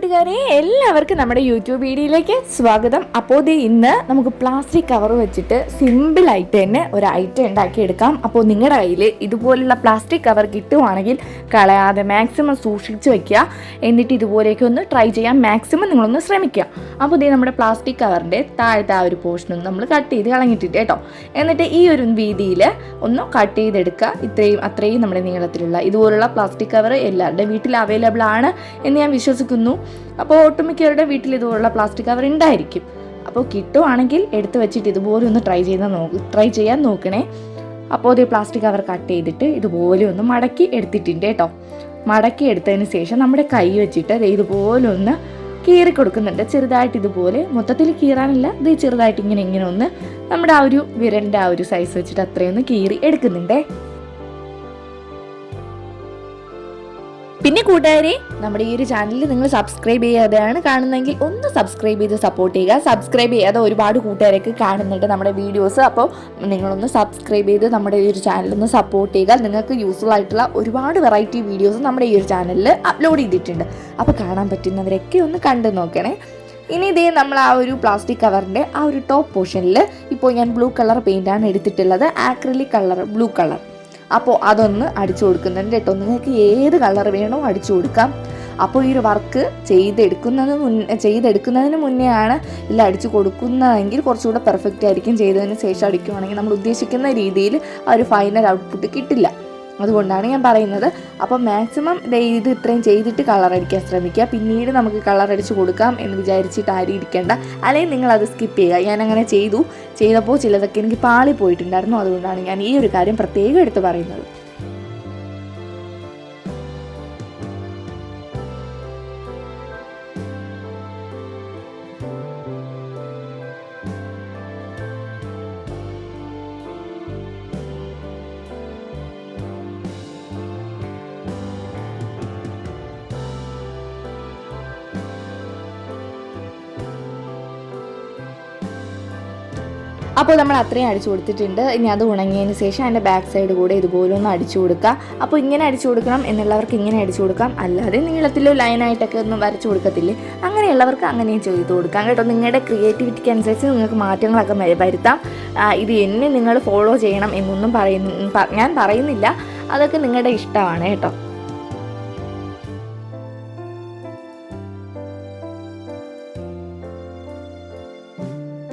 കൂട്ടുകാരെ എല്ലാവർക്കും നമ്മുടെ യൂട്യൂബ് വീഡിയോയിലേക്ക് സ്വാഗതം. അപ്പോൾ ഇന്ന് നമുക്ക് പ്ലാസ്റ്റിക് കവർ വെച്ചിട്ട് സിമ്പിളായിട്ട് തന്നെ ഒരു ഐറ്റം ഉണ്ടാക്കിയെടുക്കാം. അപ്പോൾ നിങ്ങളുടെ കയ്യിൽ ഇതുപോലുള്ള പ്ലാസ്റ്റിക് കവർ കിട്ടുവാണെങ്കിൽ കളയാതെ മാക്സിമം സൂക്ഷിച്ച് വയ്ക്കുക എന്നിട്ട് ഇതുപോലെയൊക്കെ ഒന്ന് ട്രൈ ചെയ്യാൻ മാക്സിമം നിങ്ങളൊന്ന് ശ്രമിക്കുക. അപ്പോൾ ഇതേ നമ്മുടെ പ്ലാസ്റ്റിക് കവറിന്റെ താഴത്തെ ആ ഒരു പോർഷനും നമ്മൾ കട്ട് ചെയ്ത് കളഞ്ഞിട്ടിട്ട് കേട്ടോ. എന്നിട്ട് ഈ ഒരു വീതിയിൽ ഒന്ന് കട്ട് ചെയ്തെടുക്കുക. ഇത്രയും അത്രയും നമ്മുടെ നീളത്തിലുള്ള ഇതുപോലുള്ള പ്ലാസ്റ്റിക് കവർ എല്ലാവരുടെയും വീട്ടിൽ അവൈലബിൾ ആണ് എന്ന് ഞാൻ വിശ്വസിക്കുന്നു. അപ്പോൾ ഒട്ടുമിക്കവരുടെ വീട്ടിൽ ഇതുപോലുള്ള പ്ലാസ്റ്റിക് കവർ ഉണ്ടായിരിക്കും. അപ്പോൾ കിട്ടുവാണെങ്കിൽ എടുത്ത് വെച്ചിട്ട് ഇതുപോലെ ഒന്ന് ട്രൈ ചെയ്ത് നോക്ക് ട്രൈ ചെയ്യാൻ നോക്കണേ. അപ്പോൾ ഇത് പ്ലാസ്റ്റിക് കവർ കട്ട് ചെയ്തിട്ട് ഇതുപോലെ ഒന്ന് മടക്കി എടുത്തിട്ടുണ്ട് കേട്ടോ. മടക്കി എടുത്തതിന് ശേഷം നമ്മുടെ കൈ വെച്ചിട്ട് ഇതുപോലെ ഒന്ന് കീറി കൊടുക്കുന്നുണ്ട്. ചെറുതായിട്ട് ഇതുപോലെ. മൊത്തത്തിൽ കീറാനില്ല ഇത് ചെറുതായിട്ട് ഇങ്ങനെ ഇങ്ങനെ ഒന്ന് നമ്മുടെ ആ ഒരു വിരലിന്റെ ആ ഒരു സൈസ് വെച്ചിട്ട് അത്രയൊന്ന് കീറി എടുക്കുന്നുണ്ടേ. പിന്നെ കൂട്ടുകാരെ നമ്മുടെ ഈ ഒരു ചാനലിൽ നിങ്ങൾ സബ്സ്ക്രൈബ് ചെയ്യാതെയാണ് കാണുന്നതെങ്കിൽ ഒന്ന് സബ്സ്ക്രൈബ് ചെയ്ത് സപ്പോർട്ട് ചെയ്യുക. സബ്സ്ക്രൈബ് ചെയ്യാതെ ഒരുപാട് കൂട്ടുകാരൊക്കെ കാണുന്നുണ്ട് നമ്മുടെ വീഡിയോസ് അപ്പോൾ നിങ്ങളൊന്ന് സബ്സ്ക്രൈബ് ചെയ്ത് നമ്മുടെ ഈ ഒരു ഒന്ന് സപ്പോർട്ട് ചെയ്യുക. നിങ്ങൾക്ക് യൂസ്ഫുൾ ആയിട്ടുള്ള ഒരുപാട് വെറൈറ്റി വീഡിയോസ് നമ്മുടെ ഈ ഒരു ചാനലിൽ അപ്ലോഡ് ചെയ്തിട്ടുണ്ട്. അപ്പോൾ കാണാൻ പറ്റുന്നവരൊക്കെ ഒന്ന് കണ്ടു നോക്കണേ. ഇനി ഇതേ നമ്മൾ ആ ഒരു പ്ലാസ്റ്റിക് കവറിന്റെ ആ ഒരു ടോപ്പ് പോർഷനിൽ ഇപ്പോൾ ഞാൻ ബ്ലൂ കളർ പെയിന്റാണ് എടുത്തിട്ടുള്ളത്. ആക്രിലിക് കളർ ബ്ലൂ കളർ അപ്പോൾ അതൊന്ന് അടിച്ചു കൊടുക്കുന്നുണ്ട് കേട്ടോ. നിങ്ങൾക്ക് ഏത് കളർ വേണോ അടിച്ചു കൊടുക്കാം. അപ്പോൾ ഈ ഒരു വർക്ക് ചെയ്തെടുക്കുന്നത് മുന്നേ ചെയ്തെടുക്കുന്നതിന് മുന്നേ ആണ് ഇല്ല അടിച്ചു കൊടുക്കുന്നതെങ്കിൽ കുറച്ചുകൂടെ പെർഫെക്റ്റ് ആയിരിക്കും. ചെയ്തതിന് ശേഷം അടിക്കുവാണെങ്കിൽ നമ്മൾ ഉദ്ദേശിക്കുന്ന രീതിയിൽ ആ ഒരു ഫൈനൽ ഔട്ട്പുട്ട് കിട്ടില്ല. അതുകൊണ്ടാണ് ഞാൻ പറയുന്നത്. അപ്പോൾ മാക്സിമം ഇത് ഇത്രയും ചെയ്തിട്ട് കളർ അടിക്കാൻ ശ്രമിക്കുക. പിന്നീട് നമുക്ക് കളർ അടിച്ച് കൊടുക്കാം എന്ന് വിചാരിച്ചിട്ട് ആരും ഇരിക്കേണ്ട. അല്ലെങ്കിൽ നിങ്ങൾ അത് സ്കിപ്പ് ചെയ്യുക. ഞാൻ അങ്ങനെ ചെയ്തു. ചെയ്തപ്പോൾ ചിലതൊക്കെ എനിക്ക് പാളി പോയിട്ടുണ്ടായിരുന്നു അതുകൊണ്ടാണ് ഞാൻ ഈ ഒരു കാര്യം പ്രത്യേകം എടുത്ത് പറയുന്നത്. അപ്പോൾ നമ്മൾ അത്രയും അടിച്ചു കൊടുത്തിട്ടുണ്ട്. ഇനി അത് ഉണങ്ങിയതിന് ശേഷം അതിന്റെ ബാക്ക് സൈഡ് കൂടെ ഇതുപോലെ ഒന്ന് അടിച്ചു കൊടുക്കുക അപ്പോൾ ഇങ്ങനെ അടിച്ചു കൊടുക്കണം എന്നുള്ളവർക്ക് ഇങ്ങനെ അടിച്ചു കൊടുക്കാം. അല്ലാതെ നീളത്തിലോ ലൈനായിട്ടൊക്കെ ഒന്നും വരച്ചു കൊടുക്കത്തില്ലേ. അങ്ങനെയുള്ളവർക്ക് അങ്ങനെയും ചെയ്തു കൊടുക്കാം കേട്ടോ. നിങ്ങളുടെ ക്രിയേറ്റിവിറ്റിക്ക് അനുസരിച്ച് നിങ്ങൾക്ക് മാറ്റങ്ങളൊക്കെ വരുത്താം. ഇത് എന്നെ നിങ്ങൾ ഫോളോ ചെയ്യണം എന്നൊന്നും പറയുന്നു ഞാൻ പറയുന്നില്ല. അതൊക്കെ നിങ്ങളുടെ ഇഷ്ടമാണ് കേട്ടോ.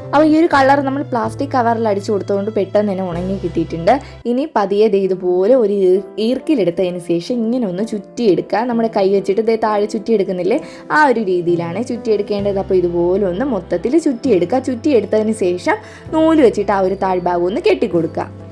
അപ്പോൾ ഈ ഒരു കളർ നമ്മൾ പ്ലാസ്റ്റിക് കവറിൽ അടിച്ചു കൊടുത്തുകൊണ്ട് പെട്ടെന്ന് തന്നെ ഉണങ്ങി കിട്ടിയിട്ടുണ്ട്. ഇനി പതിയെ ഇതുപോലെ ഒരു ഈർ- ഈർക്കിലെടുത്തതിന് ശേഷം ഇങ്ങനെ ഒന്ന് ചുറ്റിയെടുക്കുക. നമ്മുടെ കൈ വെച്ചിട്ട് ഇതേ താഴെ ചുറ്റിയെടുക്കുന്നില്ലേ? ആ ഒരു രീതിയിലാണ് ചുറ്റിയെടുക്കേണ്ടത്. അപ്പോൾ ഇതുപോലെ ഒന്ന് മൊത്തത്തിൽ ചുറ്റിയെടുക്കുക. ചുറ്റിയെടുത്തതിന് ശേഷം നൂൽ വെച്ചിട്ട് ആ ഒരു താഴ്ഭാഗം ഒന്ന് കെട്ടിക്കൊടുക്കുക.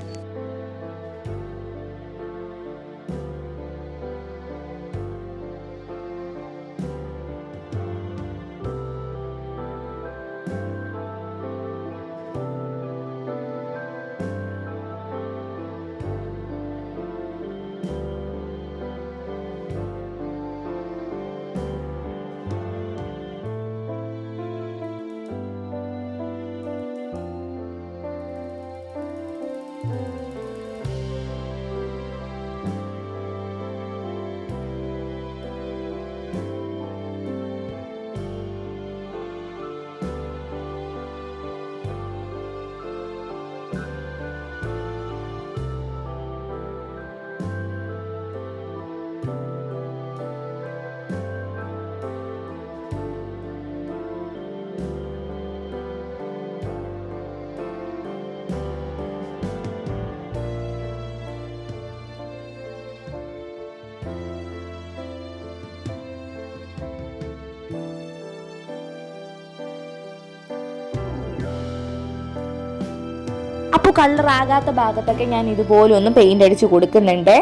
അപ്പോൾ ആകാത്ത ഭാഗത്തൊക്കെ ഞാൻ ഇതുപോലെ ഒന്ന് പെയിന്റ് അടിച്ച് കൊടുക്കുന്നുണ്ട്.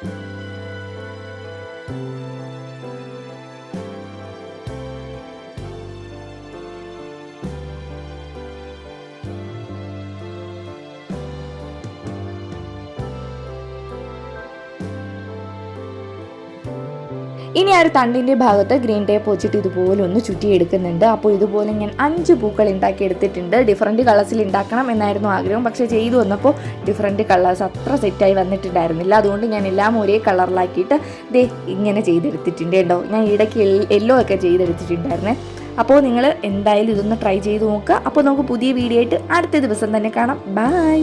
thank you ഇനി ആ ഒരു തണ്ടിന്റെ ഭാഗത്ത് ഗ്രീൻ ടേപ്പ് വെച്ചിട്ട് ഇതുപോലെ ഒന്ന് ചുറ്റിയെടുക്കുന്നുണ്ട്. അപ്പോൾ ഇതുപോലെ ഞാൻ അഞ്ച് പൂക്കൾ ഉണ്ടാക്കി എടുത്തിട്ടുണ്ട്. ഡിഫറെന്റ് കളേഴ്സിൽ ഉണ്ടാക്കണം എന്നായിരുന്നു ആഗ്രഹം. പക്ഷേ ചെയ്തു വന്നപ്പോൾ ഡിഫറെന്റ് കളേഴ്സ് അത്ര സെറ്റായി വന്നിട്ടുണ്ടായിരുന്നില്ല. അതുകൊണ്ട് ഞാൻ എല്ലാം ഒരേ കളറിലാക്കിയിട്ട് ദേ ഇങ്ങനെ ചെയ്തെടുത്തിട്ടുണ്ട് കേട്ടോ. ഞാൻ ഇടയ്ക്ക് യെല്ലോ ഒക്കെ ചെയ്തെടുത്തിട്ടുണ്ടായിരുന്നേ. അപ്പോൾ നിങ്ങൾ എന്തായാലും ഇതൊന്ന് ട്രൈ ചെയ്ത് നോക്കുക. അപ്പോൾ നമുക്ക് പുതിയ വീഡിയോ ആയിട്ട് അടുത്ത ദിവസം തന്നെ കാണാം. ബൈ